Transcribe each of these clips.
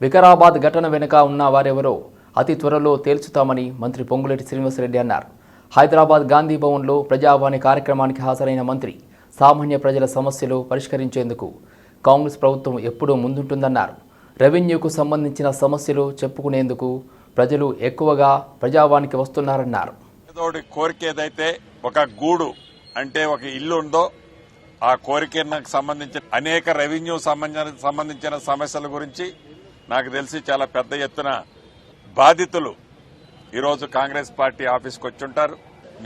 వికారాబాద్ ఘటన వెనుక ఉన్న వారెవరో అతి త్వరలో తేల్చుతామని మంత్రి పొంగులేటి శ్రీనివాసరెడ్డి అన్నారు. హైదరాబాద్ గాంధీ భవన్లో ప్రజావాణి కార్యక్రమానికి హాజరైన మంత్రి సామాన్య ప్రజల సమస్యలు పరిష్కరించేందుకు కాంగ్రెస్ ప్రభుత్వం ఎప్పుడూ ముందుంటుందన్నారు. రెవెన్యూకు సంబంధించిన సమస్యలు చెప్పుకునేందుకు ప్రజలు ఎక్కువగా ప్రజావానికి వస్తున్నారన్నారు. కోరిక ఏదైతే ఒక గూడు అంటే ఒక ఇల్లు ఉందో ఆ కోరికకు సంబంధించిన అనేక రెవెన్యూ సంబంధించిన సమస్యల గురించి నాకు తెలిసి చాలా పెద్ద ఎత్తున బాధితులు ఈరోజు కాంగ్రెస్ పార్టీ ఆఫీస్కి వచ్చుంటారు.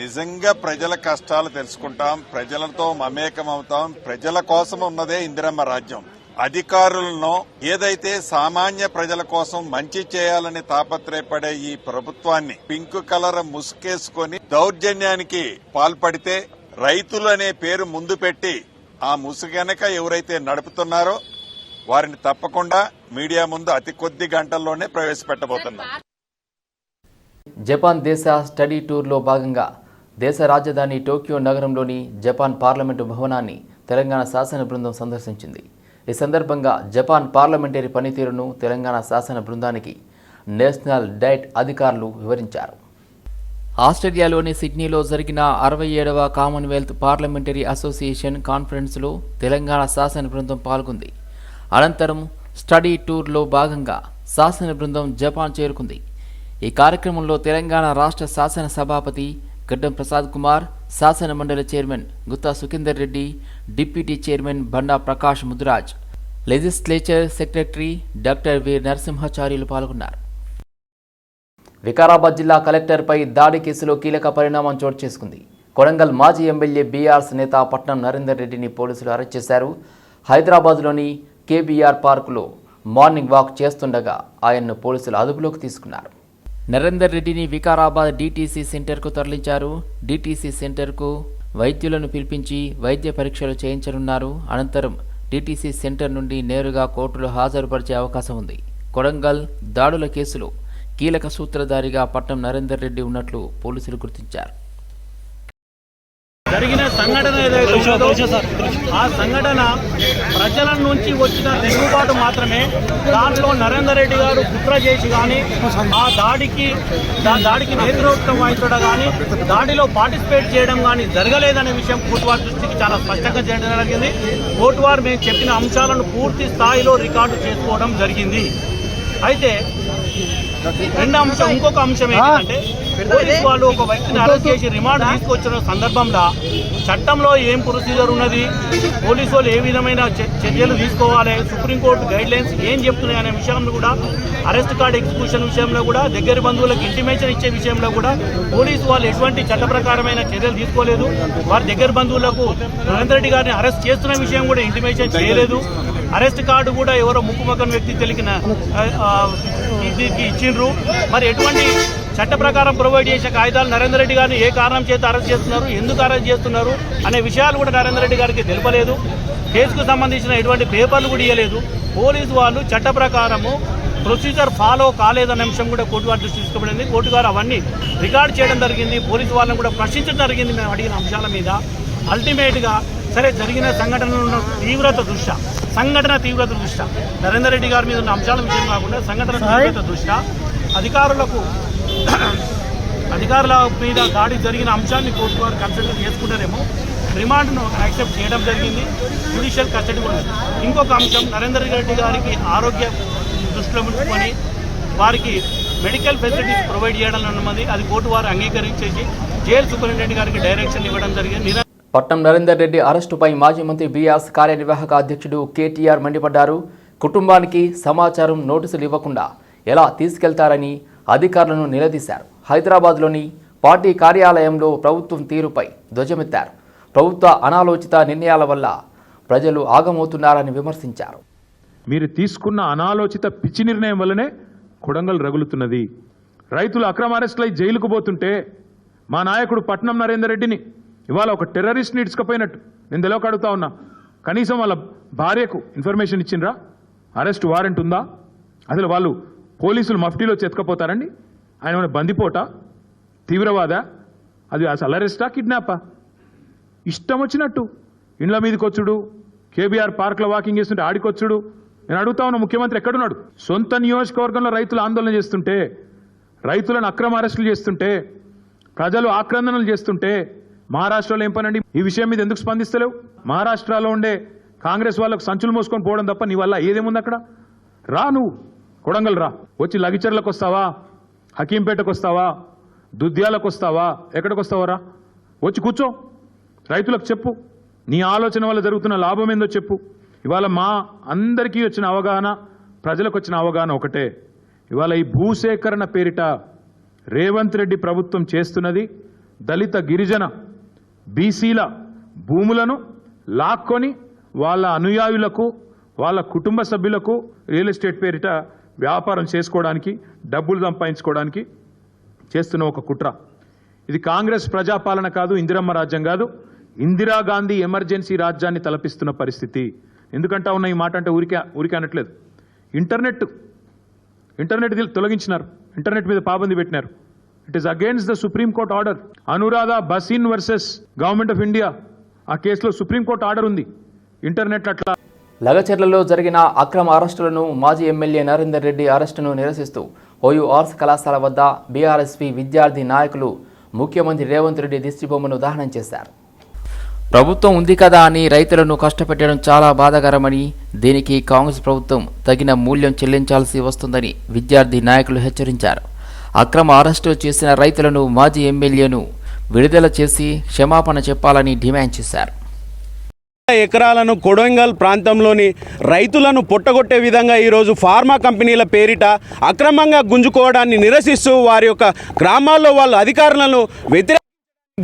నిజంగా ప్రజల కష్టాలు తెలుసుకుంటాం ప్రజలతో మమేకం అవుతాం ప్రజల కోసం ఉన్నదే ఇందిరమ్మ రాజ్యం. అధికారులను ఏదైతే సామాన్య ప్రజల కోసం మంచి చేయాలని తాపత్రయపడే ఈ ప్రభుత్వాన్ని పింక్ కలర్ ముసుకేసుకొని దౌర్జన్యానికి పాల్పడితే రైతులు అనే పేరు ముందు పెట్టి ఆ ముసుగనక ఎవరైతే నడుపుతున్నారో వారిని తప్పకుండా మీడియా ముందు అతి కొద్ది గంటల్లోనే ప్రవేశపెట్టబోతున్నారు జపాన్ దేశ స్టడీ టూర్లో భాగంగా దేశ రాజధాని టోక్యో నగరంలోని జపాన్ పార్లమెంటు భవనాన్ని తెలంగాణ శాసన బృందం సందర్శించింది. ఈ సందర్భంగా జపాన్ పార్లమెంటరీ పనితీరును తెలంగాణ శాసన బృందానికి నేషనల్ డైట్ అధికారులు వివరించారు. ఆస్ట్రేలియాలోని సిడ్నీలో జరిగిన అరవై ఏడవ కామన్వెల్త్ పార్లమెంటరీ అసోసియేషన్ కాన్ఫరెన్స్లో తెలంగాణ శాసన బృందం పాల్గొంది. అనంతరం స్టడీ టూర్లో భాగంగా శాసన బృందం జపాన్ చేరుకుంది. ఈ కార్యక్రమంలో తెలంగాణ రాష్ట్ర శాసన సభాపతి గడ్డం ప్రసాద్ కుమార్ శాసన మండలి chairman Gutta Sukhender Reddy deputy chairman Banda Prakash Mudiraj legislature secretary doctor V Narasimhacharyulu పాల్గొన్నారు. వికారాబాద్ జిల్లా కలెక్టర్పై దాడి కేసులో కీలక పరిణామం చోటు చేసుకుంది. కొడంగల్ మాజీ ఎమ్మెల్యే బీఆర్ఎస్ నేత పట్నం నరేందర్ రెడ్డిని పోలీసులు అరెస్ట్ చేశారు. హైదరాబాద్లోని కేబీఆర్ పార్కులో మార్నింగ్ వాక్ చేస్తుండగా ఆయన్ను పోలీసులు అదుపులోకి తీసుకున్నారు. నరేందర్ రెడ్డిని వికారాబాద్ డీటీసీ సెంటర్కు తరలించారు. డీటీసీ సెంటర్కు వైద్యులను పిలిపించి వైద్య పరీక్షలు చేయించనున్నారు. అనంతరం డీటీసీ సెంటర్ నుండి నేరుగా కోర్టులో హాజరుపరిచే అవకాశం ఉంది. కొడంగల్ దాడుల కేసులో కీలక సూత్రధారిగా పట్నం నరేందర్ రెడ్డి ఉన్నట్లు పోలీసులు గుర్తించారు. జరిగిన సంఘటన ఏదైతే ఉందో ఆ సంఘటన ప్రజల నుంచి వచ్చిన తిరుగుబాటు మాత్రమే. దాంట్లో నరేందర్ రెడ్డి గారు కుట్ర చేసి కానీ ఆ దాడికి దాడికి నేతృత్వం వహించడం కానీ దాడిలో పార్టిసిపేట్ చేయడం కానీ జరగలేదనే విషయం కోర్టు వారి దృష్టికి చాలా స్పష్టంగా చేయడం జరిగింది. కోర్టు వారు మేము చెప్పిన అంశాలను పూర్తి స్థాయిలో రికార్డు చేసుకోవడం జరిగింది. అయితే రెండో అంశం ఇంకొక అంశం ఏంటంటే పోలీసు వాళ్ళు ఒక వ్యక్తిని అరెస్ట్ చేసి రిమాండ్ తీసుకొచ్చిన సందర్భంలో చట్టంలో ఏం ప్రొసీజర్ ఉన్నది? పోలీసు వాళ్ళు ఏ విధమైన చర్యలు తీసుకోవాలి? సుప్రీంకోర్టు గైడ్ లైన్స్ ఏం చెప్తున్నాయి అనే విషయంలో కూడా అరెస్ట్ కార్డ్ ఎగ్జిక్యూషన్ విషయంలో కూడా దగ్గర బంధువులకు ఇంటిమేషన్ ఇచ్చే విషయంలో కూడా పోలీసు వాళ్ళు ఎటువంటి చట్ట ప్రకారమైన చర్యలు తీసుకోలేదు. వారి దగ్గర బంధువులకు నరేంద్ర రెడ్డి గారిని అరెస్ట్ చేస్తున్న విషయం కూడా ఇంటిమేషన్ చేయలేదు. అరెస్ట్ కార్డు కూడా ఎవరో ముక్కుమక్కని వ్యక్తి తెలికిన దీనికి ఇచ్చిండ్రు. మరి ఎటువంటి చట్ట ప్రకారం ప్రొవైడ్ చేసే కాగితాలు నరేందర్ రెడ్డి గారిని ఏ కారణం చేత అరెస్ట్ చేస్తున్నారు ఎందుకు అరెస్ట్ చేస్తున్నారు అనే విషయాలు కూడా నరేందర్ రెడ్డి గారికి తెలపలేదు. కేసుకు సంబంధించిన ఎటువంటి పేపర్లు కూడా ఇవ్వలేదు పోలీసు వాళ్ళు చట్ట ప్రకారము ప్రొసీజర్ ఫాలో కాలేదనే అంశం కూడా కోర్టు వారి దృష్టి తీసుకోబడింది కోర్టు గారు అవన్నీ రికార్డ్ చేయడం జరిగింది. పోలీసు వాళ్ళని కూడా ప్రశ్నించడం జరిగింది. మేము అడిగిన అంశాల మీద. అల్టిమేట్గా సరే జరిగిన సంఘటనలు తీవ్రత దృష్ట్యా? సంఘటన తీవ్రత దృష్ట్యా నరేందర్ రెడ్డి గారి మీద ఉన్న అంశాల విషయం కాకుండా సంఘటన తీవ్రత దృష్ట్యా అధికారులకు అధికారుల మీద దాడి జరిగిన అంశాన్ని కోర్టు వారు కన్సిడర్ చేసుకుంటారేమో రిమాండ్ను యాక్సెప్ట్ చేయడం జరిగింది జ్యుడిషియల్ కస్టడీ కూడా. ఇంకొక అంశం నరేందర్ రెడ్డి గారికి ఆరోగ్య దృష్టిలో ఉంచుకొని వారికి మెడికల్ ఫెసిలిటీస్ ప్రొవైడ్ చేయడం అన్నది అది కోర్టు వారు అంగీకరించేసి జైలు సూపరింటెండెంట్ గారికి డైరెక్షన్ ఇవ్వడం జరిగింది. పట్నం నరేందర్ రెడ్డి అరెస్టుపై మాజీ మంత్రి బీఆర్స్ కార్యనిర్వాహక అధ్యక్షుడు కేటీఆర్ మండిపడ్డారు. కుటుంబానికి సమాచారం నోటీసులు ఇవ్వకుండా ఎలా తీసుకెళ్తారని అధికారులను నిలదీశారు. హైదరాబాద్లోని పార్టీ కార్యాలయంలో ప్రభుత్వం తీరుపై ధ్వజమెత్తారు. ప్రభుత్వ అనాలోచిత నిర్ణయాల వల్ల ప్రజలు ఆగమవుతున్నారని విమర్శించారు. మీరు తీసుకున్న అనాలోచిత పిచ్చి నిర్ణయం వల్లనే కొడంగల్ రగులుతున్నది. రైతులు అక్రమ అరెస్టులై జైలుకు పోతుంటే మా నాయకుడు పట్నం నరేందర్ రెడ్డిని ఇవాళ ఒక టెర్రరిస్ట్ని ఇడ్చుకపోయినట్టు. నేను తెలియక అడుగుతా ఉన్నా. కనీసం వాళ్ళ భార్యకు ఇన్ఫర్మేషన్ ఇచ్చిండ్రా? అరెస్ట్ వారెంట్ ఉందా? అసలు వాళ్ళు పోలీసులు మఫ్టీలో చెతకపోతారండి? ఆయన ఏమైనా బందిపోటా? తీవ్రవాద? అది అసలు అరెస్టా కిడ్నాపా? ఇష్టం వచ్చినట్టు. ఇండ్ల మీదకి వచ్చుడు. కేబీఆర్ పార్క్లో వాకింగ్ చేస్తుంటే ఆడికొచ్చుడు నేను అడుగుతా ఉన్న ముఖ్యమంత్రి ఎక్కడున్నాడు? సొంత నియోజకవర్గంలో రైతులు ఆందోళన చేస్తుంటే రైతులను అక్రమ అరెస్టులు చేస్తుంటే ప్రజలు ఆక్రందనలు చేస్తుంటే మహారాష్ట్రలో ఏం పనండి? ఈ విషయం మీద ఎందుకు స్పందిస్తలేవు? మహారాష్ట్రలో ఉండే కాంగ్రెస్ వాళ్ళకు సంచులు మోసుకొని పోవడం తప్ప నీ వల్ల ఏదేముంది అక్కడ? రా నువ్వు. కొడంగల్ రా. వచ్చి లగిచర్లకు వస్తావా హకీంపేటకు వస్తావా దుద్యాలకు వస్తావా ఎక్కడికి వస్తావా రా. వచ్చి కూర్చో. రైతులకు చెప్పు. నీ ఆలోచన వల్ల జరుగుతున్న లాభం ఏందో చెప్పు. ఇవాళ మా అందరికీ వచ్చిన అవగాహన ప్రజలకు వచ్చిన అవగాహన ఒకటే. ఇవాళ ఈ భూసేకరణ పేరిట రేవంత్ రెడ్డి ప్రభుత్వం చేస్తున్నది దళిత గిరిజన బీసీల భూములను లాక్కొని వాళ్ళ అనుయాయులకు వాళ్ళ కుటుంబ సభ్యులకు రియల్ ఎస్టేట్ పేరిట వ్యాపారం చేసుకోవడానికి డబ్బులు సంపాదించుకోవడానికి చేస్తున్న ఒక కుట్ర. ఇది కాంగ్రెస్ ప్రజాపాలన కాదు ఇందిరమ్మ రాజ్యం కాదు. ఇందిరాగాంధీ ఎమర్జెన్సీ రాజ్యాన్ని తలపిస్తున్న పరిస్థితి. ఎందుకంటా ఉన్న ఈ మాట అంటే ఊరికే ఊరికే అనట్లేదు. Internet internet తొలగించినారు. ఇంటర్నెట్ మీద పాబంది పెట్టినారు. It is against the supreme court order Anuradha Bhasin versus government of India ఆ కేసులో సుప్రీంకోర్టు ఆర్డర్ ఉంది. ఇంటర్నెట్ అట్లా. లగచర్లలో జరిగిన అక్రమ అరెస్టులను మాజీ ఎమ్మెల్యే నరేందర్ రెడ్డి అరెస్టును నిరసిస్తూ ఓయూ ఆర్ట్స్ కళాశాల వద్ద బీఆర్ఎస్పీ విద్యార్థి నాయకులు ముఖ్యమంత్రి రేవంత్ రెడ్డి దిష్టిబొమ్మను దహనం చేశారు. ప్రభుత్వం ఉంది కదా అని రైతులను కష్టపెట్టడం చాలా బాధాకరమని దీనికి కాంగ్రెస్ ప్రభుత్వం తగిన మూల్యం చెల్లించాల్సి వస్తుందని విద్యార్థి నాయకులు హెచ్చరించారు. అక్రమ అరెస్టు చేసిన రైతులను మాజీ ఎమ్మెల్యేను విడుదల చేసి క్షమాపణ చెప్పాలని డిమాండ్ చేశారు. ఎకరాలను కొడంగల్ ప్రాంతంలోని రైతులను పొట్టగొట్టే విధంగా ఈరోజు ఫార్మా కంపెనీల పేరిట అక్రమంగా గుంజుకోవడాన్ని నిరసిస్తూ వారి యొక్క గ్రామాల్లో వాళ్ళ అధికారులను వ్యతిరేక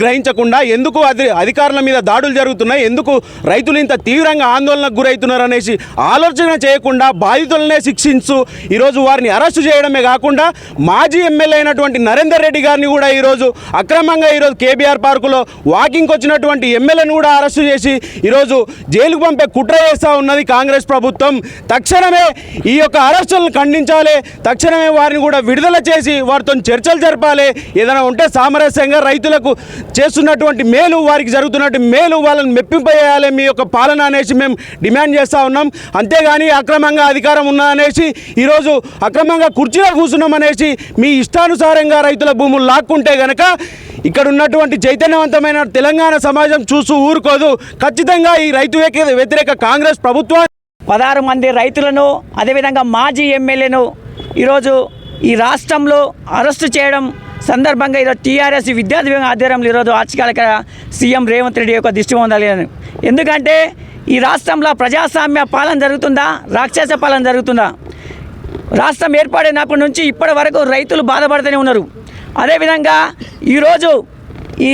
గ్రహించకుండా ఎందుకు అధి అధికారుల మీద దాడులు జరుగుతున్నాయి ఎందుకు రైతులు ఇంత తీవ్రంగా ఆందోళనకు గురవుతున్నారు అనేసి ఆలోచన చేయకుండా బాధితులనే శిక్షించు ఈరోజు వారిని అరెస్టు చేయడమే కాకుండా మాజీ ఎమ్మెల్యే అయినటువంటి నరేందర్ రెడ్డి గారిని కూడా ఈరోజు అక్రమంగా ఈరోజు కేబీఆర్ పార్కులో వాకింగ్కి వచ్చినటువంటి ఎమ్మెల్యేను కూడా అరెస్టు చేసి ఈరోజు జైలుకు పంపే కుట్ర చేస్తూ ఉన్నది కాంగ్రెస్ ప్రభుత్వం. తక్షణమే ఈ యొక్క అరెస్టులను ఖండించాలి. తక్షణమే వారిని కూడా విడుదల చేసి వారితో చర్చలు జరపాలి. ఏదైనా ఉంటే సామరస్యంగా రైతులకు చేస్తున్నటువంటి మేలు వారికి జరుగుతున్నట్టు మేలు వాళ్ళని మెప్పింపజేయాలి మీ యొక్క పాలన అనేసి మేము డిమాండ్ చేస్తూ ఉన్నాం. అంతేగాని అక్రమంగా అధికారం ఉన్నా అనేసి ఈరోజు అక్రమంగా కుర్చీలో కూర్చున్నాం అనేసి మీ ఇష్టానుసారంగా రైతుల భూములు లాక్కుంటే గనక ఇక్కడ ఉన్నటువంటి చైతన్యవంతమైన తెలంగాణ సమాజం చూస్తూ ఊరుకోదు. ఖచ్చితంగా ఈ రైతు వ్యతిరేక- వ్యతిరేక కాంగ్రెస్ ప్రభుత్వాన్ని పదహారు మంది రైతులను అదేవిధంగా మాజీ ఎమ్మెల్యేను ఈరోజు ఈ రాష్ట్రంలో అరెస్టు చేయడం సందర్భంగా ఈరోజు టీఆర్ఎస్ విద్యార్థి విభాగం ఆధ్వర్యంలో ఈరోజు ఆర్చికాలిక సీఎం రేవంత్ రెడ్డి యొక్క దృష్టి పొందాలి అని. ఎందుకంటే ఈ రాష్ట్రంలో ప్రజాస్వామ్య పాలన జరుగుతుందా? రాక్షస పాలన జరుగుతుందా? రాష్ట్రం ఏర్పడినప్పటి నుంచి ఇప్పటి వరకు రైతులు బాధపడుతూనే ఉన్నారు. అదేవిధంగా ఈరోజు ఈ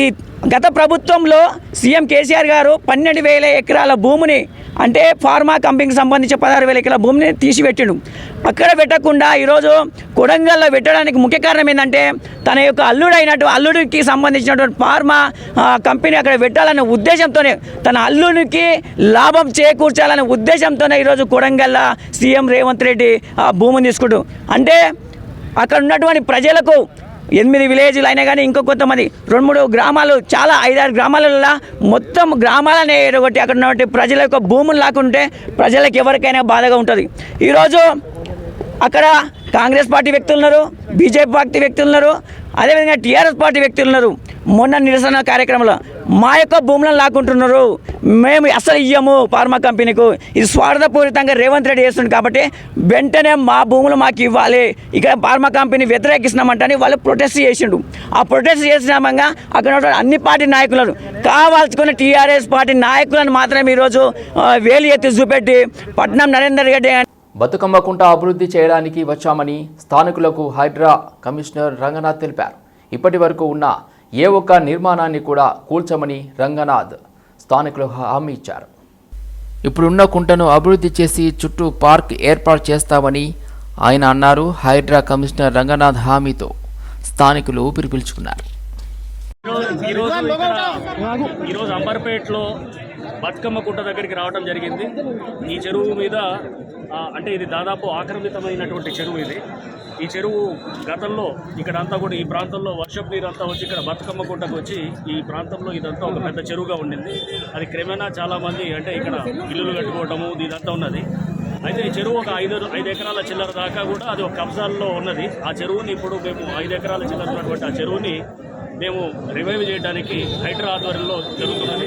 గత ప్రభుత్వంలో సీఎం కేసీఆర్ గారు పన్నెండు వేల ఎకరాల భూమిని అంటే ఫార్మా కంపెనీకి సంబంధించి పదహారు వేల ఎకరాల భూమిని తీసిపెట్టిండు. అక్కడ పెట్టకుండా ఈరోజు కొడంగల్లో పెట్టడానికి ముఖ్య కారణం ఏంటంటే తన యొక్క అల్లుడైనటు అల్లుడికి సంబంధించినటువంటి ఫార్మా కంపెనీ అక్కడ పెట్టాలనే ఉద్దేశంతోనే తన అల్లుడికి లాభం చేకూర్చాలనే ఉద్దేశంతోనే ఈరోజు కొడంగల్ల సీఎం రేవంత్ రెడ్డి ఆ భూమిని తీసుకుంటూ. అంటే అక్కడ ఉన్నటువంటి ప్రజలకు ఎనిమిది విలేజ్లు అయినా కానీ ఇంకో కొంతమంది. రెండు మూడు గ్రామాలు చాలా ఐదారు గ్రామాలలో మొత్తం గ్రామాలనే ఒకటి అక్కడ ఉన్నటువంటి ప్రజల యొక్క భూములు లాక్కుంటే ప్రజలకు ఎవరికైనా బాధగా ఉంటుంది. ఈరోజు అక్కడ కాంగ్రెస్ పార్టీ వ్యక్తులు ఉన్నారు బీజేపీ పార్టీ వ్యక్తులు ఉన్నారు అదేవిధంగా టీఆర్ఎస్ పార్టీ వ్యక్తులు ఉన్నారు. మొన్న నిరసన కార్యక్రమంలో మా యొక్క భూములను లాక్కుంటున్నారు. మేము అసలు ఇయ్యము ఫార్మా కంపెనీకు. ఇది స్వార్థపూరితంగా రేవంత్ రెడ్డి చేస్తుంది కాబట్టి వెంటనే మా భూములు మాకు ఇవ్వాలి. ఇక్కడ ఫార్మా కంపెనీ వ్యతిరేకిస్తున్నామంటని వాళ్ళు ప్రొటెస్ట్ చేసిండు. ఆ ప్రొటెస్ట్ చేసినామంగా అక్కడ అన్ని పార్టీ నాయకులను కావాల్చుకున్న టీఆర్ఎస్ పార్టీ నాయకులను మాత్రమే ఈరోజు వేలు ఎత్తి చూపెట్టి పట్నం నరేందర్ రెడ్డి బతుకమ్మ కుంట అభివృద్ధి చేయడానికి వచ్చామని స్థానికులకు హైడ్రా కమిషనర్ రంగనాథ్ తెలిపారు. ఇప్పటి వరకు ఉన్న ఏ ఒక్క నిర్మాణాన్ని కూడా కూల్చమని రంగనాథ్ స్థానికులు హామీ ఇచ్చారు. ఇప్పుడున్న కుంటను అభివృద్ధి చేసి చుట్టూ పార్క్ ఏర్పాటు చేస్తామని ఆయన అన్నారు. హైడ్రా కమిషనర్ రంగనాథ్ హామీతో స్థానికులు ఊపిరి పీల్చుకున్నారు. ఈరోజు ఈరోజు అంబర్పేటలో బతుకమ్మ కుంట దగ్గరికి రావడం జరిగింది. ఈ చెరువు మీద అంటే ఇది దాదాపు ఆక్రమితమైనటువంటి చెరువు ఇది. ఈ చెరువు గతంలో ఇక్కడ అంతా కూడా ఈ ప్రాంతంలో వర్షపు నీరు అంతా వచ్చి ఇక్కడ బతుకమ్మ కుంటకు వచ్చి ఈ ప్రాంతంలో ఇదంతా ఒక పెద్ద చెరువుగా ఉండింది. అది క్రమేణా చాలామంది అంటే ఇక్కడ ఇల్లులు కట్టుకోవటము ఇదంతా ఉన్నది. అయితే ఈ చెరువు ఒక ఐదు ఐదు ఎకరాల చిల్లర దాకా కూడా అది ఒక కబ్జాల్లో ఉన్నది. ఆ చెరువుని ఇప్పుడు మేము ఐదు ఎకరాల చిల్లర ఉన్నటువంటి ఆ చెరువుని మేము రివైవ్ చేయడానికి హైడ్రా ఆధ్వర్యంలో జరుగుతున్నది.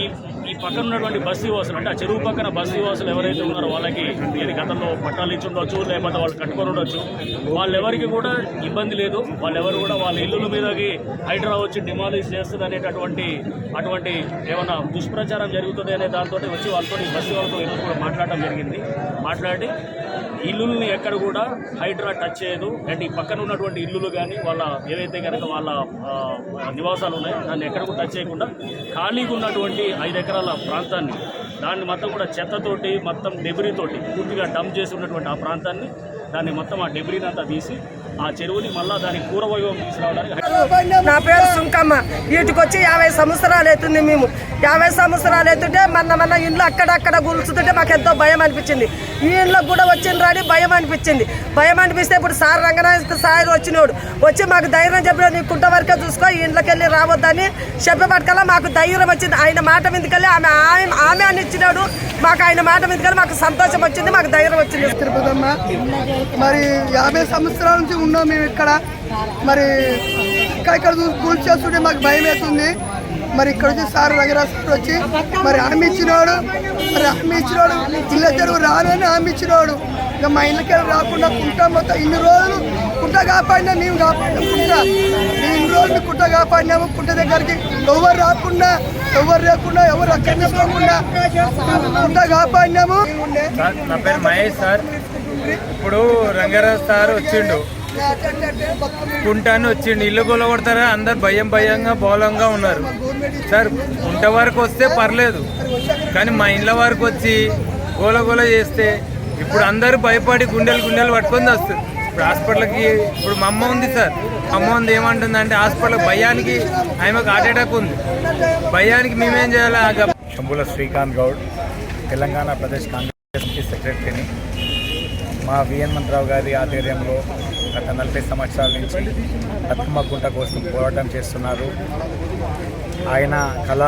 ఈ ఈ పక్కన ఉన్నటువంటి బస్తీ వాసులు అంటే ఆ చెరువు పక్కన బస్తీ వాసులు ఎవరైతే ఉన్నారో వాళ్ళకి ఇది గతంలో పట్టాలు ఇచ్చి ఉండొచ్చు లేకపోతే వాళ్ళు కట్టుకొని ఉండొచ్చు. వాళ్ళెవరికి కూడా ఇబ్బంది లేదు. వాళ్ళెవరు కూడా వాళ్ళ ఇల్లుల మీదకి హైడ్రా వచ్చి డిమాలిష్ చేస్తుంది అనేటటువంటి అటువంటి ఏమైనా దుష్ప్రచారం జరుగుతుంది అనే దాంతో వచ్చి వాళ్ళతో బస్తీ వాళ్ళతో ఈరోజు కూడా మాట్లాడడం జరిగింది. మాట్లాడి ఇల్లుల్ని ఎక్కడ కూడా హైడ్రా టచ్ చేయదు. అండ్ ఈ పక్కన ఉన్నటువంటి ఇల్లులు కానీ వాళ్ళ ఏవైతే కనుక వాళ్ళ నివాసాలు ఉన్నాయో దాన్ని ఎక్కడ కూడా టచ్ చేయకుండా ఖాళీగా ఉన్నటువంటి ఐదు ఎకరాల ప్రాంతాన్ని దాన్ని మొత్తం కూడా చెత్తతోటి మొత్తం డెబ్రీతోటి పూర్తిగా డంప్ చేసి ఉన్నటువంటి ఆ ప్రాంతాన్ని దాన్ని మొత్తం ఆ డెబ్రీని అంతా తీసి ఆ చెరువుని మళ్ళా దాని పూర్వవైభవం తీసుకురావడానికి నా పేరు సుంకమ్మ. వీటికొచ్చి యాభై సంవత్సరాలు అవుతుంది మేము. యాభై సంవత్సరాలు అవుతుంటే మన మన ఇంట్లో అక్కడక్కడ గుల్చుతుంటే మాకు ఎంతో భయం అనిపించింది. ఈ ఇంట్లో కూడా వచ్చిండ్రు అని భయం అనిపించింది. భయం అనిపిస్తే ఇప్పుడు సార్ రంగనాథ్ సార్ వచ్చినోడు. వచ్చి మాకు ధైర్యం చెప్పిన నీ కుంట వరకే చూసుకో ఈ ఇంట్లోకి వెళ్ళి రావద్దని చెప్పబట్టుకల్లా మాకు ధైర్యం వచ్చింది. ఆయన మాట మీదకెళ్ళి ఆమె ఆమె ఆమె అని ఇచ్చినాడు. మాకు ఆయన మాట మీదకెళ్ళి మాకు సంతోషం వచ్చింది మాకు ధైర్యం వచ్చింది. తిరుపతమ్మ మరి యాభై సంవత్సరాల నుంచి ఉన్నాం మేము ఇక్కడ. మరి ఇక్కడ ఇక్కడ కూల్చేస్తుంటే మాకు భయం అవుతుంది మరి ఇక్కడ వచ్చి సార్ రంగరాజ్ సార్ వచ్చి మరి హామీ ఇచ్చినవాడు మరి హామీ ఇచ్చినవాడు ఇళ్ళ చెరువు రానని హామీ ఇచ్చినవాడు ఇంకా మా ఇళ్ళకి రాకుండా కుంట మొత్తం ఇన్ని రోజులు కుంట కాపాడినా మేము కాపాడినాం కుంట. మేము ఇన్ని రోజులు కుంట కాపాడినాము కుంట దగ్గరికి ఎవరు రాకుండా ఎవరు లేకుండా ఎవరు అక్కడ కుంట కాపాడినాము. సార్ నా పేరు మహేష్ సార్. ఇప్పుడు రంగరాజ్ సార్ వచ్చిండు. కుంటాను వచ్చిండు ఇల్లు గొల కొడతారా అందరు భయం భయంగా బోలంగా ఉన్నారు. సార్ కుంట వరకు వస్తే పర్లేదు. కానీ మా ఇండ్ల వరకు వచ్చి గోల గోల చేస్తే ఇప్పుడు అందరూ భయపడి గుండెలు గుండెలు పట్టుకొని వస్తారు. ఇప్పుడు హాస్పిటల్కి ఇప్పుడు మా అమ్మ ఉంది సార్. మా అమ్మ ఉంది ఏమంటుంది అంటే హాస్పిటల్ భయానికి ఆమెకు హార్ట్ అటాక్ ఉంది. భయానికి మేమేం చేయాలి? ఆ శంభుల శ్రీకాంత్ గౌడ్ తెలంగాణ ప్రదేశ్ కాంగ్రెస్ సెక్రటరీని మా విఎన్ మంత్రావు గారి ఆధ్వర్యంలో గత నలభై సంవత్సరాల నుంచి బతుకమ్మ గుంట కోసం పోరాటం చేస్తున్నారు. ఆయన కళ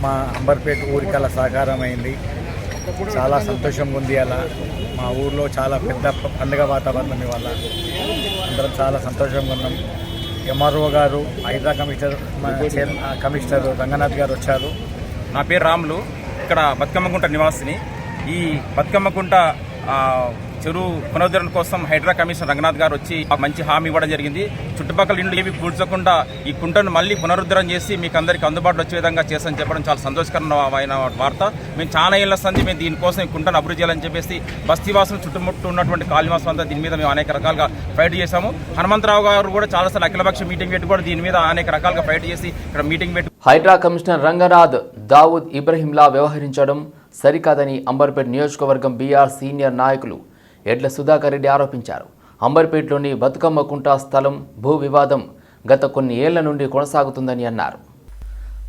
మా అంబర్పేట ఊరి కళ సాకారమైంది. చాలా సంతోషంగా ఉంది అలా. మా ఊర్లో చాలా పెద్ద పండుగ వాతావరణం ఇవాళ. అందరం చాలా సంతోషంగా ఉన్నాం. ఎంఆర్ఓ గారు హైదరా కమిషనర్ కమిషనర్ రంగనాథ్ గారు వచ్చారు. నా పేరు రాములు. ఇక్కడ బతుకమ్మకుంట నివాసిని. ఈ బతుకమ్మకుంట చెరువు పునరుద్ధరణ కోసం హైడ్రా కమిషనర్ రంగనాథ్ గారు వచ్చి మంచి హామీ ఇవ్వడం జరిగింది. చుట్టుపక్కల ఇండ్లు ఏమి కూర్చోకుండా ఈ కుంటను మళ్ళీ పునరుద్ధరణ చేసి మీకు అందరికీ అందుబాటులో వచ్చే విధంగా చేసని చెప్పడం చాలా సంతోషకరమైన వార్త. మేము చాలా ఏళ్ళ సంది మేము దీనికోసం ఈ కుంటను అభివృద్ధి చేయాలని చెప్పేసి బస్తీవాసులు చుట్టుముట్టు ఉన్నటువంటి కాళీవాసం అంతా దీని మీద మేము అనేక రకాలుగా ఫైట్ చేశాము. హనుమంతరావు గారు కూడా చాలాసార్లు అఖిలపక్ష మీటింగ్ పెట్టి కూడా దీని మీద అనేక రకాలుగా ఫైట్ చేసి ఇక్కడ మీటింగ్ పెట్టి హైడ్రా కమిషనర్ రంగనాథ్ దావూద్ ఇబ్రహీంలా వ్యవహరించడం సరికాదని అంబర్పేట్ నియోజకవర్గం బీఆర్ సీనియర్ నాయకులు ఎడ్ల సుధాకర్ రెడ్డి ఆరోపించారు. అంబర్పేట్లోని బతుకమ్మ కుంటా స్థలం భూ వివాదం గత కొన్ని ఏళ్ళ నుండి కొనసాగుతుందని అన్నారు.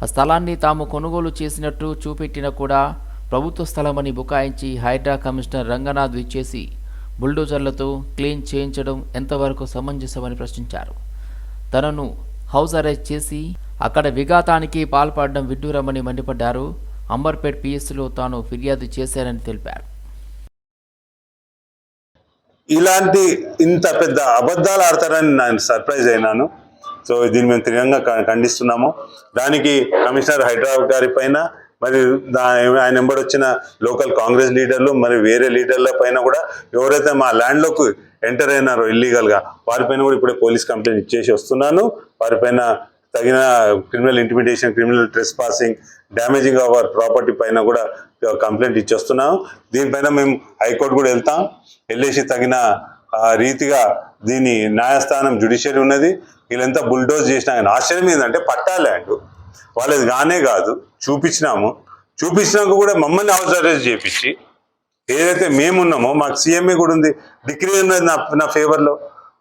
ఆ స్థలాన్ని తాము కొనుగోలు చేసినట్టు చూపెట్టినా కూడా ప్రభుత్వ స్థలమని బుకాయించి హైడ్రా కమిషనర్ రంగనాథ్ ఇచ్చేసి బుల్డోజర్లతో క్లీన్ చేయించడం ఎంతవరకు సమంజసమని ప్రశ్నించారు. తనను హౌస్ అరెస్ట్ చేసి అక్కడ విఘాతానికి పాల్పడడం విడ్డూరమని మండిపడ్డారు. అంబర్పేట్ పిఎస్లో తాను ఫిర్యాదు చేశారని తెలిపారు. ఇలాంటి ఇంత పెద్ద అబద్ధాలు ఆడతారని నేను సర్ప్రైజ్ అయినాను. సో దీన్ని మేము తీవ్రంగా ఖండిస్తున్నాము. దానికి కమిషనర్ హైదరాబాద్ గారి పైన మరి దా ఆయన వెంబడి వచ్చిన లోకల్ కాంగ్రెస్ లీడర్లు మరి వేరే లీడర్ల పైన కూడా ఎవరైతే మా ల్యాండ్లోకి ఎంటర్ అయినారో ఇల్లీగల్గా వారిపైన కూడా ఇప్పుడే పోలీస్ కంప్లైంట్ ఇచ్చేసి వస్తున్నాను. వారిపైన తగిన criminal intimidation criminal trespassing damaging our property పైన కూడా కంప్లైంట్ ఇచ్చేస్తున్నాం. దీనిపైన మేము హైకోర్టు కూడా వెళ్తాం. వెళ్ళేసి తగిన రీతిగా దీని న్యాయస్థానం జుడిషియరీ ఉన్నది. వీళ్ళంతా బుల్డోజ్ చేసినా కానీ ఆశ్చర్యం ఏంటంటే పట్టా ల్యాండ్. వాళ్ళది కానే కాదు. చూపించినాము. చూపించినాక కూడా మమ్మల్ని హౌస్ అరెస్ట్ చేపించి ఏదైతే మేమున్నామో మాకు సీఎంఏ కూడా ఉంది. డిగ్రీ ఉన్నది నా నా ఫేవర్లో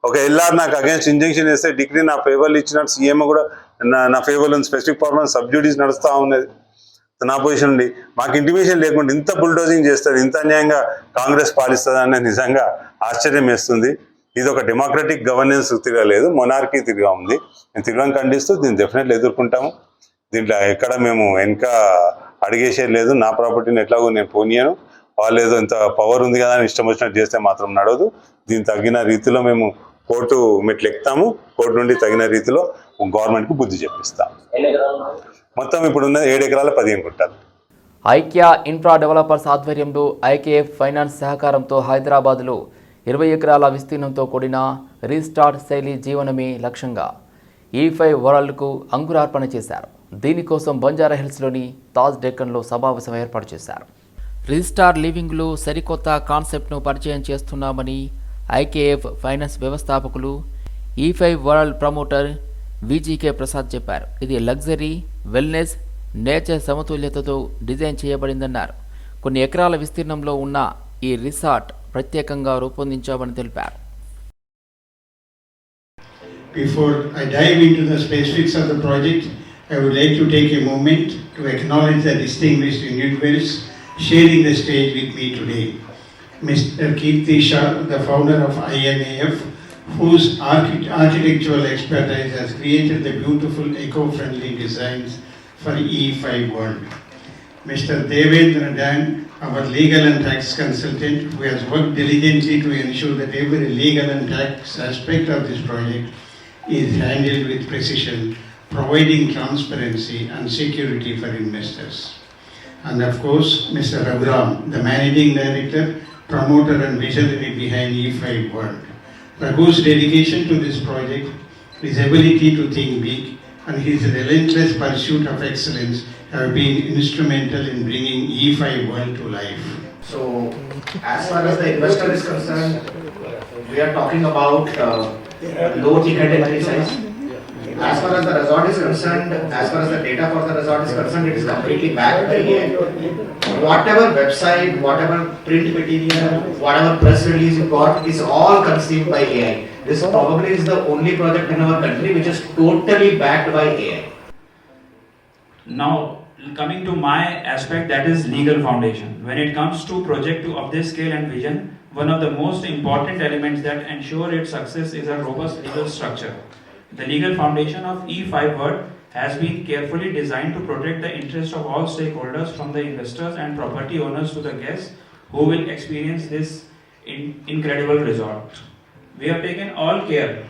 ఒక ఎల్ఆర్ నాకు అగేన్స్ట్ ఇంజెక్షన్ వేస్తే డిగ్రీ నా ఫేవర్లో ఇచ్చినట్టు సీఎంఏ కూడా నా నా ఫేవర్లో స్పెసిఫిక్ పర్ఫార్మెన్స్ సబ్జ్యూడీస్ నడుస్తూ ఉన్నది. నా పొజిషన్ నుండి మాకు ఇంటిమేషన్ లేకుండా ఇంత బుల్డోజింగ్ చేస్తారు ఇంత అన్యాయంగా కాంగ్రెస్ పాలిస్తుంది అనేది నిజంగా ఆశ్చర్యం వేస్తుంది. ఇది ఒక డెమోక్రటిక్ గవర్నెన్స్ తిరగలేదు మొనార్కీ తిరిగా ఉంది. మేము తిరగడం ఖండిస్తూ దీన్ని డెఫినెట్లీ ఎదుర్కొంటాము. దీంట్లో ఎక్కడ మేము వెనక అడిగేసేది లేదు. నా ప్రాపర్టీని ఎట్లాగో నేను పోనీయను. వాళ్ళు ఏదో ఇంత పవర్ ఉంది కదా అని ఇష్టం వచ్చినట్టు చేస్తే మాత్రం నడవదు. దీని తగిన రీతిలో మేము కోర్టు మెట్లు ఎక్కుతాము. కోర్టు నుండి తగిన రీతిలో గవర్నమెంట్కు బుద్ధి చెప్పిస్తాం. మొత్తం ఇప్పుడు ఉన్న ఏడు ఎకరాల పదిహేను గుంటలు ఐక్య ఇన్ఫ్రా డెవలపర్స్ ఆధ్వర్యంలో ఐకేఎఫ్ ఫైనాన్స్ సహకారంతో హైదరాబాద్లో ఇరవై ఎకరాల విస్తీర్ణంతో కూడిన రీస్టార్ట్ శైలి జీవనమే లక్ష్యంగా ఈ ఫైవ్ వరల్డ్కు అంకురార్పణ చేశారు. దీనికోసం బంజారా హిల్స్లోని తాజ్ డెక్కన్లో సమావేశం ఏర్పాటు చేశారు. రీస్టార్ లివింగ్లో సరికొత్త కాన్సెప్ట్ను పరిచయం చేస్తున్నామని ఐకేఎఫ్ ఫైనాన్స్ వ్యవస్థాపకులు ఈ five world promoter VGK Prasad చెప్పారు ఇది లగ్జరీ వెల్నెస్ నేచర్ సమతుల్యతతో డిజైన్ చేయబడిందన్నారు కొన్ని ఎకరాల విస్తీర్ణంలో ఉన్న ఈ రిసార్ట్ ప్రత్యేకంగా రూపొందించామని తెలిపారు Before I dive into the specifics of the project, I would like to take a moment to acknowledge the distinguished individuals sharing the stage with me today. Mr. Kirti Shah, the founder of INAF, whose archi- architectural expertise has created the beautiful eco-friendly designs for E5 World. Mr. Devendra Dan, our legal and tax consultant, who has worked diligently to ensure that every legal and tax aspect of this project is handled with precision, providing transparency and security for investors. And of course, Mr. Raghuram, the managing director, promoter and visionary behind E5 World. Raghu's dedication to this project, his ability to think big, and his relentless pursuit of excellence have been instrumental in bringing E5 World to life. So, as far as the investor is concerned, we are talking about uh, low ticket entry size. As far as the resort is concerned, as far as the data for the resort is concerned, it is completely backed by AI. Whatever website, whatever print material, whatever press release you got is all conceived by AI. This probably is the only project in our country which is totally backed by AI. Now, coming to my aspect, that is legal foundation. When it comes to project to of this scale and vision, one of the most important elements that ensure its success is a robust legal structure. The legal foundation of E5 Word has been carefully designed to protect the interests of all stakeholders from the investors and property owners to the guests who will experience this in- incredible resort. We have taken all care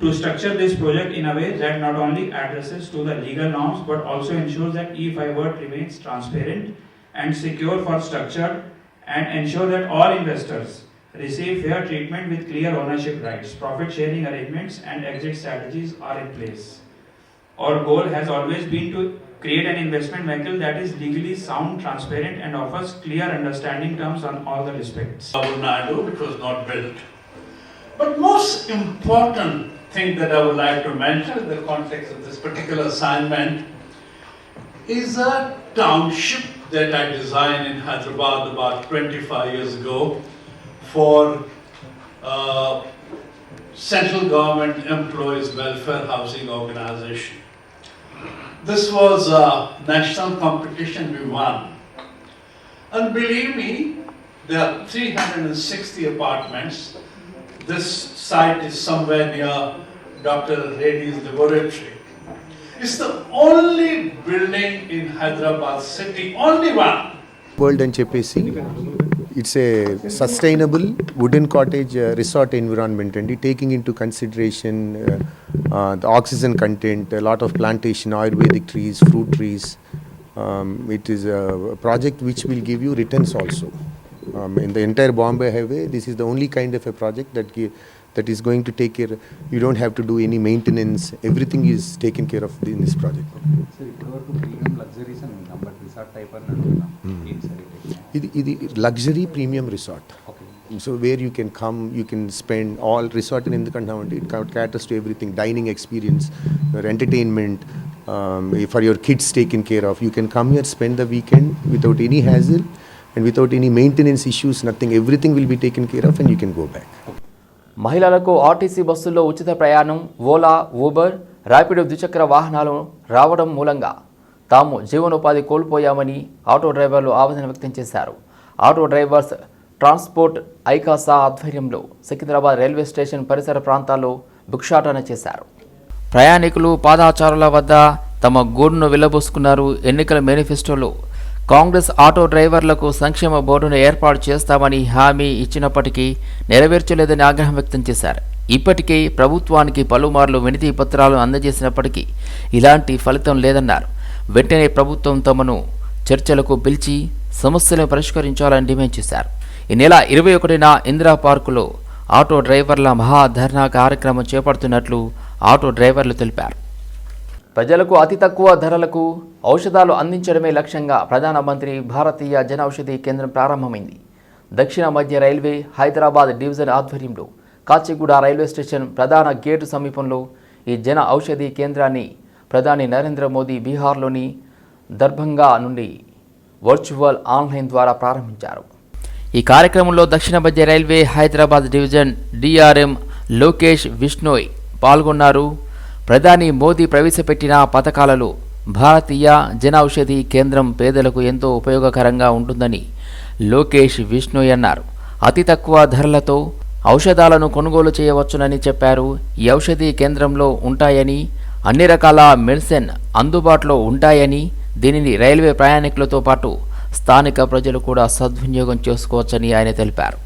to structure this project in a way that not only addresses to the legal norms but also ensures that E5 Word remains transparent and secure for structure and ensure that all investors receive fair treatment with clear ownership rights, profit sharing arrangements and exit strategies are in place. Our goal has always been to create an investment vehicle that is legally sound, transparent and offers clear understanding terms on all the respects. Nadu, which was not built. But most important thing that I would like to mention in the context of this particular assignment is a township that I designed in Hyderabad about 25 years ago for uh, central government employees welfare housing organization. This was a national competition we won. And believe me, there are 360 apartments. This site is somewhere near Dr. Reddy's laboratory. It's the only building in Hyderabad city, only one. World అని చెప్పేసి it's a sustainable wooden cottage uh, resort environment and taking into consideration uh, uh, the oxygen content, a lot of plantation, Ayurvedic trees, fruit trees. Um, it is a project which will give you returns also. Um, in the entire Bombay Highway, this is the only kind of a project that that is going to take care. You don't have to do any maintenance. Everything is taken care of in this project. So, hmm. it ఇది ఇది luxury premium resort so where you can come you can spend all resort అని ఎందుకంటామంటే it caters to everything dining experience your entertainment for your kids taken care of you can come your spend the weekend without any hassle and without any maintenance issues nothing everything will be taken care of and you can go back మహిళలకు RTC బస్సుల్లో ఉచిత ప్రయాణం Ola Uber Rapido ద్విచక్ర వాహనాలు రావడం మూలంగా తాము జీవనోపాధి కోల్పోయామని ఆటో డ్రైవర్లు ఆవేదన వ్యక్తం చేశారు. ఆటో డ్రైవర్స్ ట్రాన్స్పోర్ట్ ఐకాసా ఆధ్వర్యంలో సికింద్రాబాద్ రైల్వే స్టేషన్ పరిసర ప్రాంతాల్లో భిక్షాటన చేశారు. ప్రయాణికులు పాదాచారుల వద్ద తమ గూడును విలబోసుకున్నారు ఎన్నికల మేనిఫెస్టోలో. కాంగ్రెస్ ఆటో డ్రైవర్లకు సంక్షేమ బోర్డును ఏర్పాటు చేస్తామని హామీ ఇచ్చినప్పటికీ నెరవేర్చలేదని ఆగ్రహం వ్యక్తం చేశారు. ఇప్పటికే ప్రభుత్వానికి పలుమార్లు వినతి పత్రాలు అందజేసినప్పటికీ ఇలాంటి ఫలితం లేదన్నారు. వెంటనే ప్రభుత్వం తమను చర్చలకు పిలిచి సమస్యలను పరిష్కరించాలని డిమాండ్ చేశారు. ఈ నెల ఇరవై ఒకటిన ఇందిరా పార్కులో ఆటో డ్రైవర్ల మహాధర్నా కార్యక్రమం చేపడుతున్నట్లు ఆటో డ్రైవర్లు తెలిపారు. ప్రజలకు అతి తక్కువ ధరలకు ఔషధాలు అందించడమే లక్ష్యంగా ప్రధానమంత్రి భారతీయ జనౌషధి కేంద్రం ప్రారంభమైంది. దక్షిణ మధ్య రైల్వే హైదరాబాద్ డివిజన్ ఆధ్వర్యంలో కాచిగూడ రైల్వే స్టేషన్ ప్రధాన గేటు సమీపంలో ఈ జన ఔషధి కేంద్రాన్ని ప్రధాని నరేంద్ర మోదీ బీహార్లోని దర్భంగా నుండి వర్చువల్ ఆన్లైన్ ద్వారా ప్రారంభించారు. ఈ కార్యక్రమంలో దక్షిణ మధ్య railway Hyderabad division DRM Lokesh Vishnoi పాల్గొన్నారు. ప్రధాని మోదీ ప్రవేశపెట్టిన పథకాలలో భారతీయ జనౌషధి కేంద్రం పేదలకు ఎంతో ఉపయోగకరంగా ఉంటుందని లోకేష్ విష్ణోయ్ అన్నారు. అతి తక్కువ ధరలతో ఔషధాలను కొనుగోలు చేయవచ్చునని చెప్పారు. ఈ ఔషధి కేంద్రంలో ఉంటాయని అన్ని రకాల మెడిసిన్ అందుబాటులో ఉంటాయని దీనిని రైల్వే ప్రయాణికులతో పాటు స్థానిక ప్రజలు కూడా సద్వినియోగం చేసుకోవచ్చని ఆయన తెలిపారు.